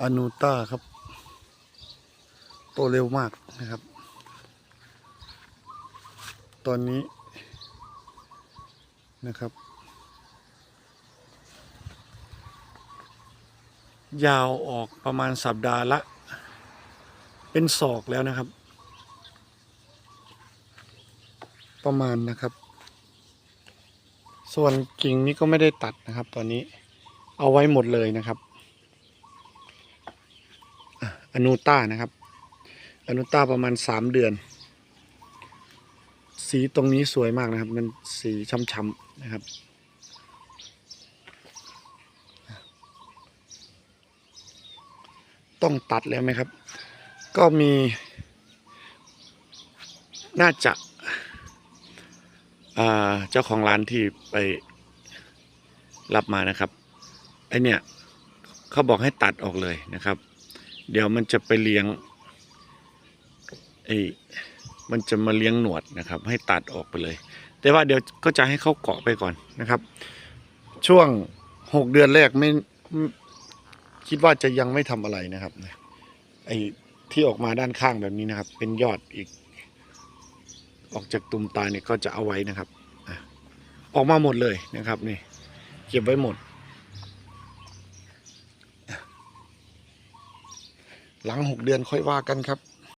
อนูต้าครับ โตเร็วมากนะครับ ตอนนี้นะครับ ยาวออกประมาณสัปดาห์ละ เป็นศอกแล้วนะครับ ประมาณนะครับ ส่วนกิ่งนี้ก็ไม่ได้ตัดนะครับ ตอนนี้เอาไว้หมดเลยนะครับ อนูต้านะครับ อนุต้าประมาณสามเดือน สีตรงนี้สวยมากนะครับ มันสีช้ำๆนะครับ ต้องตัดแล้วไหมครับ ก็มี น่าจะเจ้าของร้านที่ไปรับมานะครับไอเนี่ยเขาบอกให้ตัดออกเลยนะครับ เดี๋ยวมันจะไปเลี้ยงไอ้มันจะมาเลี้ยงหนวดนะครับ ให้ตัดออกไปเลย แต่ว่าเดี๋ยวก็จะให้เขาเกาะไปก่อนนะครับ ช่วงหกเดือนแรกไม่คิดว่าจะยังไม่ทำอะไรนะครับไอ้ที่ออกมาด้านข้างแบบนี้นะครับ เป็นยอดอีก ออกจากตุ่มตาเนี่ยก็จะเอาไว้นะครับออกมาหมดเลยนะครับนี่เก็บไว้หมด หลังหกเดือนค่อยว่ากันครับ